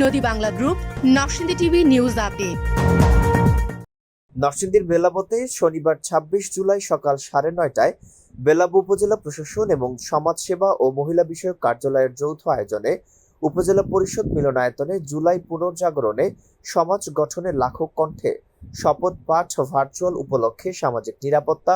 নদী Bangla group, Narsingdi TV news update. নরসিংদীর বেলাবতে শনিবার ২৬ জুলাই সকাল সাড়ে নয়টায় বেলাব উপজেলা প্রশাসন এবং সমাজসেবা ও মহিলা বিষয়ক কার্যালয়ের যৌথ আয়োজনে উপজেলা পরিষদ মিলনায়তনে জুলাই পুনর্জাগরণে সমাজ গঠনের লাখক কণ্ঠে শপথ পাঠ ভার্চুয়াল উপলক্ষে সামাজিক নিরাপত্তা,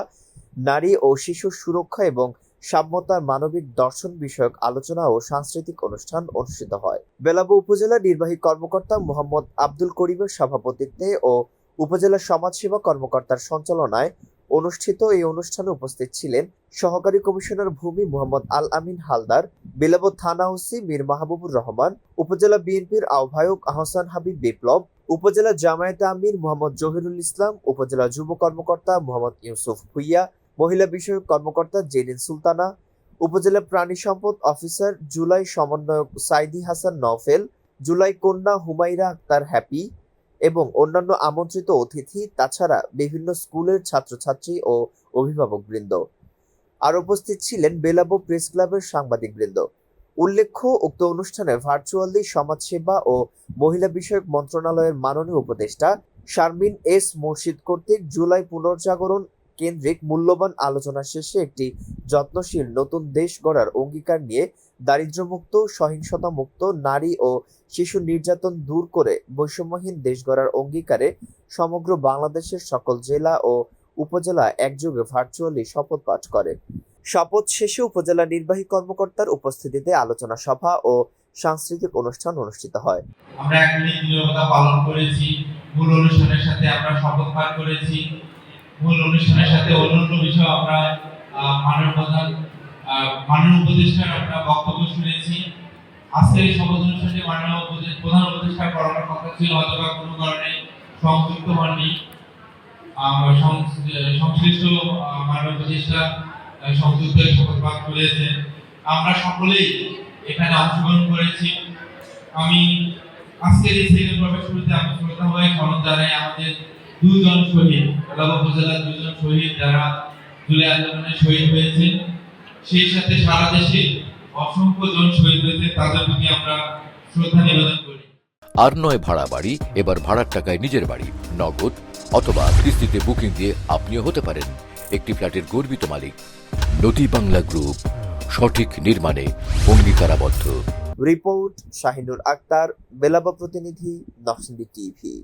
নারী ও শিশু সুরক্ষা এবং সাম্যতার মানবিক দর্শন বিষয়ক আলোচনা ও সাংস্কৃতিক অনুষ্ঠান অনুষ্ঠিত হয়। বেলাব উপজেলা নির্বাহী কর্মকর্তা মোহাম্মদ আব্দুল করিমের সভাপতিত্বে ও উপজেলা সমাজসেবা কর্মকর্তার সঞ্চালনায় অনুষ্ঠিত এই অনুষ্ঠানে উপস্থিত ছিলেন সহকারী কমিশনার ভূমি মোহাম্মদ আল আমিন হালদার, বেলাব থানা ওসি মীর মাহবুবুর রহমান, উপজেলা বিএনপির আহ্বায়ক আহসান হাবিব বিপ্লব, উপজেলা জামায়াতে আমির মোহাম্মদ জহিরুল ইসলাম, উপজেলা যুব কর্মকর্তা মোহাম্মদ ইউসুফ ভুইয়া মহিলা বিষয়ক কর্মকর্তা জেনিন সুলতানা, উপজেলা প্রাণী সম্পদ অফিসার জুলাই সমন্বয়ক সাইদি হাসান নওফেল, জুলাই কন্যা হুমাইরা আক্তার হ্যাপি এবং অন্যান্য আমন্ত্রিত অতিথি, তাছাড়া বিভিন্ন স্কুলের ছাত্রছাত্রী ও অভিভাবকবৃন্দ। আর উপস্থিত ছিলেন বেলাবো প্রেস ক্লাবের সাংবাদিকবৃন্দ। উল্লেখ্য, উক্ত অনুষ্ঠানে ভার্চুয়ালি সমাজসেবা ও মহিলা বিষয়ক মন্ত্রণালয়ের মাননীয় উপদেষ্টা শারমিন এস মুর্শিদ কর্তৃক জুলাই পুনর্জাগরণ কেন্দ্রিক মূল্যবান আলোচনা শেষে একটি যত্নশীল নতুন দেশ গড়ার অঙ্গীকার নিয়ে দারিদ্র্যমুক্ত, সহিংসতামুক্ত নারী ও শিশু নির্যাতন দূর করে বৈষম্যহীন দেশ গড়ার অঙ্গীকারে সমগ্র বাংলাদেশের সকল জেলা ও উপজেলা একযোগে ভার্চুয়ালি শপথ পাঠ করে। শপথ শেষে উপজেলা নির্বাহী কর্মকর্তার উপস্থিতিতে আলোচনা সভা ও সাংস্কৃতিক অনুষ্ঠান অনুষ্ঠিত হয়। আমরা এক মিনিট পালন করেছি মূল অনুষ্ঠানের সাথে আমরা শপথ পাঠ করেছি। মূল অনুষ্ঠানের সাথে অন্যান্য বিষয় আমরা মাননীয় প্রধান মাননীয় উপদেষ্টার আমরা বক্তব্য শুনেছি। আজকের এই শপথ অনুষ্ঠানে মাননীয় প্রধান উপদেষ্টা করানোর কথা ছিল হয়তো বা কোনো কারণে সংযুক্ত হননি। সংশ্লিষ্ট মাননীয় উপদেষ্টা সংযুক্ত শপথ পাঠ করেছেন। আমরা সকলেই এখানে অংশগ্রহণ করেছি। আমি আজকের এই সেকেন্ড পর্বের শুরুতে আমি শ্রদ্ধা হয়ে স্মরণ জানাই, আমাদের দুজন শহীদ এলাকা উপজেলার দুজন শহীদ যারা জুলাই আন্দোলনে শহীদ হয়েছেন। সেই সাথে সারা দেশে অসংখ্য জন শহীদ হয়েছে তাদের প্রতি আমরা শ্রদ্ধা নিবেদন করি। আর নয় ভাড়া বাড়ি এবার ভাড়ার টাকায় নিজের বাড়ি নগদ অথবা কিস্তিতে বুকিং দিয়ে আপনিও হতে পারেন একটি ফ্ল্যাটের গর্বিত মালিক। নদী বাংলা গ্রুপ সঠিক নির্মাণে অঙ্গীকারাবদ্ধ। রিপোর্ট শাহিনুর আক্তার বেলাবা প্রতিনিধি নরসিংদী টিভি।